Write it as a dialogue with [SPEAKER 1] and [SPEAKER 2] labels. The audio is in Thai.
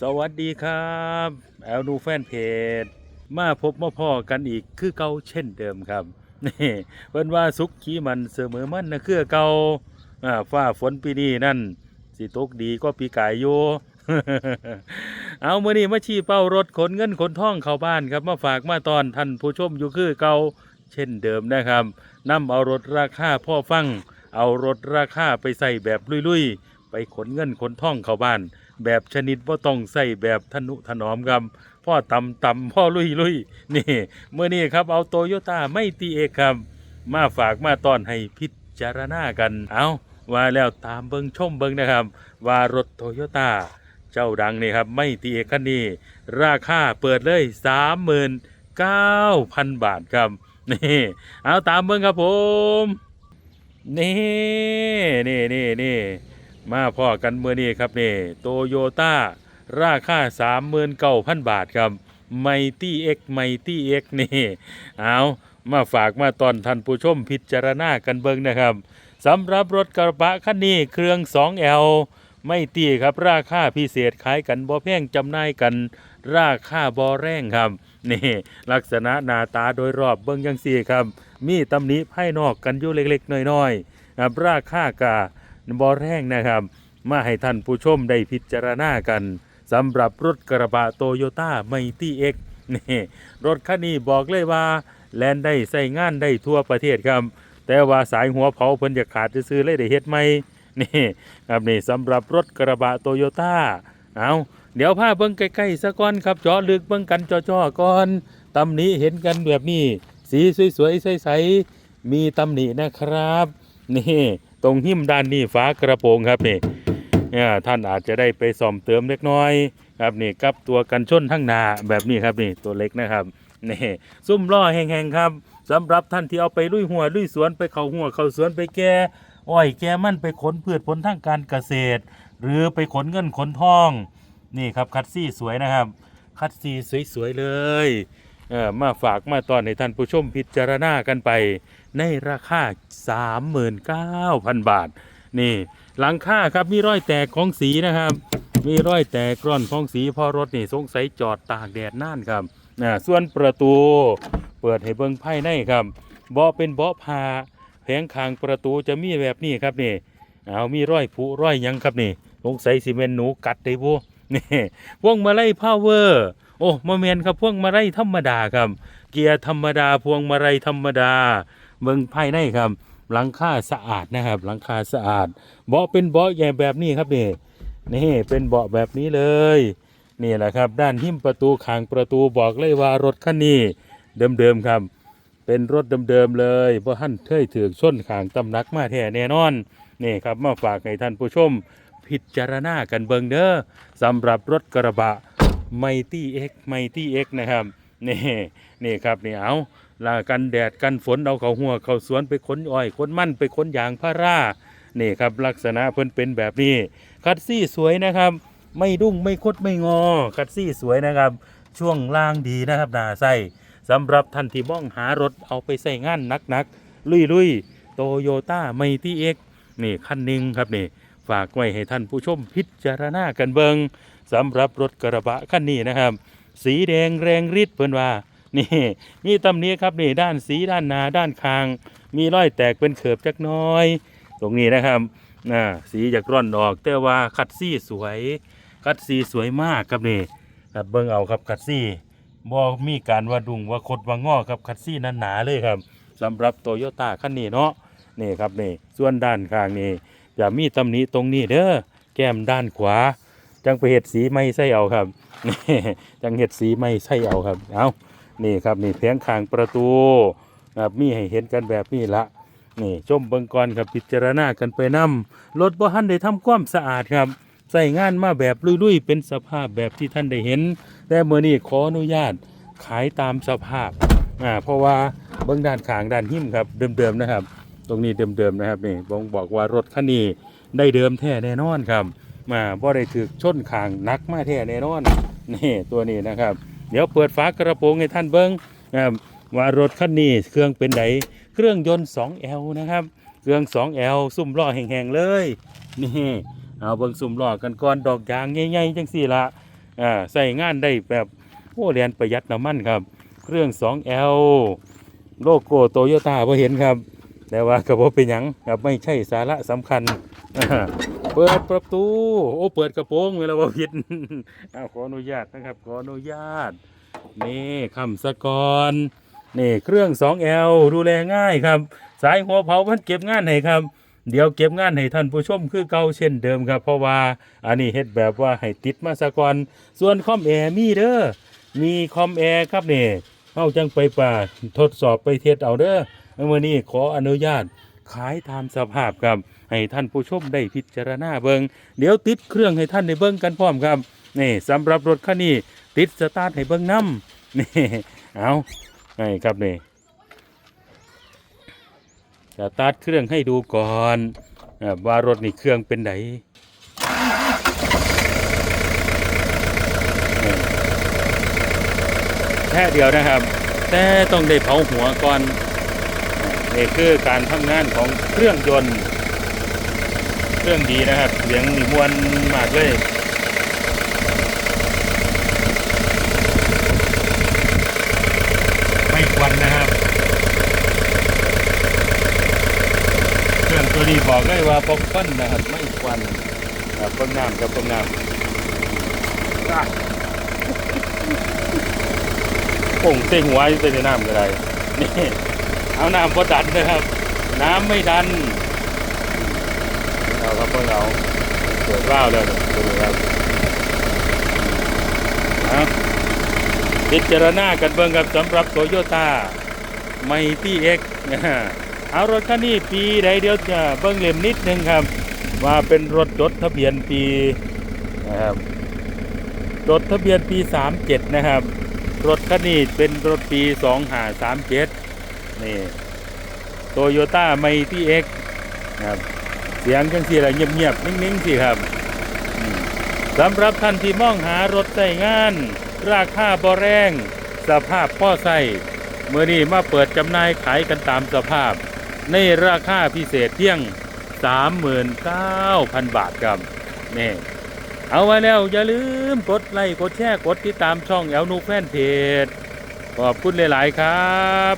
[SPEAKER 1] สวัสดีครับแอลดูแฟนเพจมาพบมาพ่อกันอีกคือเก่าเช่นเดิมครับนี่เพิ่นว่าสุขขี้มันเสมอมันนะคือเก่าอ่าฟ้าฝนปีนี้นั่นสิตกดีก็ปีกายอยู่เอาเมื่อนี้มาชี้เป้ารถขนเงินขนท่องเข้าบ้านครับ มาฝากมาตอนท่านผู้ชมอยู่คือเก่าเช่นเดิมนะครับนำเอารถราคาพ่อฟัง เอารถราคาไปใส่แบบลุยๆ ไปขนเงินขนท่องเข้าบ้าน แบบชนิดว่าต้องใส่แบบทนุถนอมครับพ่อตำตำพ่อลุยลุยนี่เมื่อนี้ครับเอาโตโยต้าไม่ตีเอกครับ มาฝากมาตอนให้พิจารณากัน เอาว่าแล้วตามเบิงชมเบิงนะครับ ว่ารถโตโยต้าเจ้าดังนี่ครับ ไม่ตีเอกคันนี้ ราคาเปิดเลย39,000บาทครับนี่เอาตามเบิงครับผม นี่นี่นี่นี่ มาพ่อกันเมื่อนี้ครับนี่โตโยต้าราคา39,000 บาทครับไมตี้เอ็กไมตี้เอ็กนี่เอามาฝากมาตอนท่านผู้ชมพิจารณากันเบิ่งนะครับสำหรับรถกระบะคันนี้เครื่อง 2L ไม่ตีครับราคาพิเศษขายกันบ่แพงจำหน่ายกันราคาบ่แรงครับนี่ลักษณะหน้าตาโดยรอบเบิ่งจังซี่ครับ มีตำหนิภายนอกกันอยู่เล็กๆน้อยๆครับราคากา บ่แรงนะครับ มาให้ท่านผู้ชมได้พิจารณากันสำหรับรถกระบะโตโยต้าไมตี้เอ็กนี่รถคันนี้บอกเลยว่า แลนได้ใส่งานได้ทั่วประเทศครับ แต่ว่าสายหัวเผาเพิ่นจะขาดซื้อเลยได้เฮ็ดไหมนี่ครับนี่สำหรับรถกระบะโตโยต้าเอาเดี๋ยวพาเบิ่งใกล้ๆซะก่อนครับจาะลึกเบิ่งกันจ่อๆก่อนตำหนี้เห็นกันแบบนี้ สีสวยๆใสๆมีตำหนินะครับ นี่ ตรงหิ้มด้านนี้ฝากระโปรงครับนี่นี่ท่านอาจจะได้ไปซ่อมเติมเล็กน้อยครับนี่กับตัวกันชนทั้งหน้าแบบนี้ครับนี่ตัวเล็กนะครับนี่ซุ้มล้อแห้งๆครับสำหรับท่านที่เอาไปลุยหัวลุยสวนไปเข้าหัวเข้าสวนไปแก่อ้อยแก่มันไปขนพืชผลทางการเกษตร หรือไปขนเงินขนทอง นี่ครับคัดซี่สวยนะครับ คัดซี่สวยๆเลยเออมาฝากมาตอนให้ท่านผู้ชมพิจารณากันไป ในราคา 39,000 บาท นี่หลังค่าครับมีรอยแตกของสีนะครับ มีรอยแตกร่อนของสีพอรถนี่สงสัยจอดตากแดดน่านครับนะส่วนประตูเปิดให้เบิ่งภายในครับเบาะเป็นเบาะผ้าแผงคางประตูจะมีแบบนี้ครับนี่เอามีรอยผุรอยยังครับนี่สงสัยซีเมนต์หนูกัดได้บ่นี่พวงมาลัยพาวเวอร์โอ้มาเมนครับพวงมาลัยธรรมดาครับ เกียร์ธรรมดาพวงมาลัยธรรมดา เบิ่งภายในครับ หลังคาสะอาดนะครับ หลังคาสะอาด เบาะเป็นเบาะใหญ่แบบนี้ครับนี่นี่เป็นเบาะแบบนี้เลยนี่แหละครับ ด้านหิ้มประตูขางประตูบอกเลยว่ารถคันนี้เดิมๆครับ เป็นรถเดิมๆเลยเพราะท่านเคยถือชนขางตำนักมาแท้แน่นอนนี่ครับมาฝากให้ท่านผู้ชมพิจารณากันเบิงเด้อสำหรับรถกระบะไมตี้เอ็กไมตี้เอ็กนะครับนี่นี่ครับนี่เอา ลากันแดดกันฝนเอาเขาหัวเขาสวนไปขนอ้อยขนมันไปขนยางพารานี่ครับลักษณะเพิ่นเป็นแบบนี้คัดซี่สวยนะครับ ไม่ดุ้งไม่คดไม่งอ คัดซี่สวยนะครับ ช่วงล่างดีนะครับนาใส่สำหรับท่านที่บ้องหารถเอาไปใส่งานนักๆลุยๆโตโยต้าไมตี้เอ็กนี่คันหนึ่งครับนี่ฝากไว้ให้ท่านผู้ชมพิจารณากันเบิงสำหรับรถกระบะคันนี้นะครับ สีแดงแรงฤทธิ์เพิ่นว่า นี่ มีตำนี้ครับนี่ด้านสีด้านหนาด้านคาง มีรอยแตกเป็นเขิบจักน้อย ตรงนี้นะครับน่ะสีจากร่อนออกแต่ว่าคัดซี่สวย คัดซี่สวยมากครับนี่ครับเบิ่งเอาครับคัดซี่บ่มีการว่าดุงว่าคดว่างอครับคัดซี่นั้นหนาเลยครับสำหรับโตโยต้าคันนี้เนาะนี่ครับนี่ส่วนด้านข้างนี่จะมีตำหนิตรงนี้เด้อแก้มด้านขวา จังไปเห็ดสีไม่ใส่เอาครับนี่จังเห็ดสีไม่ใส่เอาครับเอา นี่ครับนี่แผงคางประตูครับมีให้เห็นกันแบบนี้ละนี่ชมเบิงก่อนครับพิจารณากันไปนํรถบ่ทันได้ทำความสะอาดครับใส่งานมาแบบลุยๆ เป็นสภาพแบบที่ท่านได้เห็น แต่เมื่อนี้ขออนุญาตขายตามสภาพอ่าเพราะว่าเบื้องด้านขางด้านหิ้มครับเดิมๆนะครับ ตรงนี้เดิมๆนะครับนี่บงบอกว่ารถคันนี้ได้เดิมแท้แน่นอนครับมาบ่ได้ถือชนขางหนักมาแท้แน่นอนนี่ตัวนี้นะครับ เดี๋ยวเปิดฝากระโปรงให้ท่านเบิ้งนะครับว่ารถคันนี้เครื่องเป็นไดเครื่องยนต์ 2L นะครับ เครื่อง 2L ซุ่มล้อแห้งๆเลยนี่เอาเบิ้งซุ่มล้อกันก่อนดอกยางใหญ่ๆจังสี่ละอ่าใส่งานได้แบบโอ้เรียนประหยัดน้ำมันครับ เครื่อง 2L โลโก้โตโยต้าพอเห็นครับ แต่ว่าก็บ่เป็นหยังครับไม่ใช่สาระสำคัญ เปิดประตู โอ้เปิดกระโปรงเวลาบ่ผิดอ้าขออนุญาตนะครับ ขออนุญาต นี่คำสะกรนี่เครื่อง 2L ดูแลง่ายครับ สายหัวเผามันเก็บงานให้ครับ เดี๋ยวเก็บงานให้ท่านผู้ชมคือเก่าเช่นเดิมครับ เพราะว่าอันนี้เฮ็ดแบบว่าให้ติดมาสะกอนส่วนคอมแอร์มีเด้อมีคอมแอร์ครับนี่เฮาจังไปป่าทดสอบไปเทสเอาเด้อมื้อนี้ขออนุญาตขายตามสภาพครับ ให้ท่านผู้ชมได้พิจารณาเบิงเดี๋ยวติดเครื่องให้ท่านได้เบิ่งกันพร้อมครับนี่สำหรับรถคันนี้ติดสตาร์ทให้เบิ่งนํนี่เอาให้ครับนี่จะตัดเครื่องให้ดูก่อนว่ารถนี่เครื่องเป็นไดแค่เดียวนะครับ แต่ต้องได้เผาหัวก่อนอ่านี่คือการทำงานของเครื่องยนต์ เครื่องดีนะครับเสียงหนี่มวนมากเลยไม่ควันนะครับ เครื่องตัวนี้บอกได้ว่าปกฟันนะครับไม่ควันครับเบิ่งน้ำครับเบิ่งน้ำอะป่งเต็งหัวอยู่ในน้ำก็ได้นี่เอาน้ำพอดันนะครับ น้ำไม่ดัน ครับพวกเราเปิดว่าวแล้วเนี่ยดูครับเอาพิจารณากันเบิ่งครับสำหรับโตโยต้าไมตี้เอ็กเอารถคันนี้ปีใดเดียวจะเบิ่งเล่มนิดนึงครับ ว่าเป็นรถจดทะเบียนปีนะครับจดทะเบียนปี 37 นะครับ รถคันนี้เป็นรถปี 2537 นี่โตโยต้าไมตี้เอ็กนะครับ เสียงจังสีอะไรเงียบๆนิ่งๆสิครับสำหรับท่านที่มองหารถใช้งาน ราคาบ่แรง สภาพพ่อใส่เมื่อนี้มาเปิดจำหน่ายขายกันตามสภาพ ในราคาพิเศษเพียง 39,000 บาทครับนี่เอาไว้แล้วอย่าลืมกดไลค์กดแชร์กดติดตามช่องแอลนูแฟนเพจขอบคุณหลาย ๆ ครับ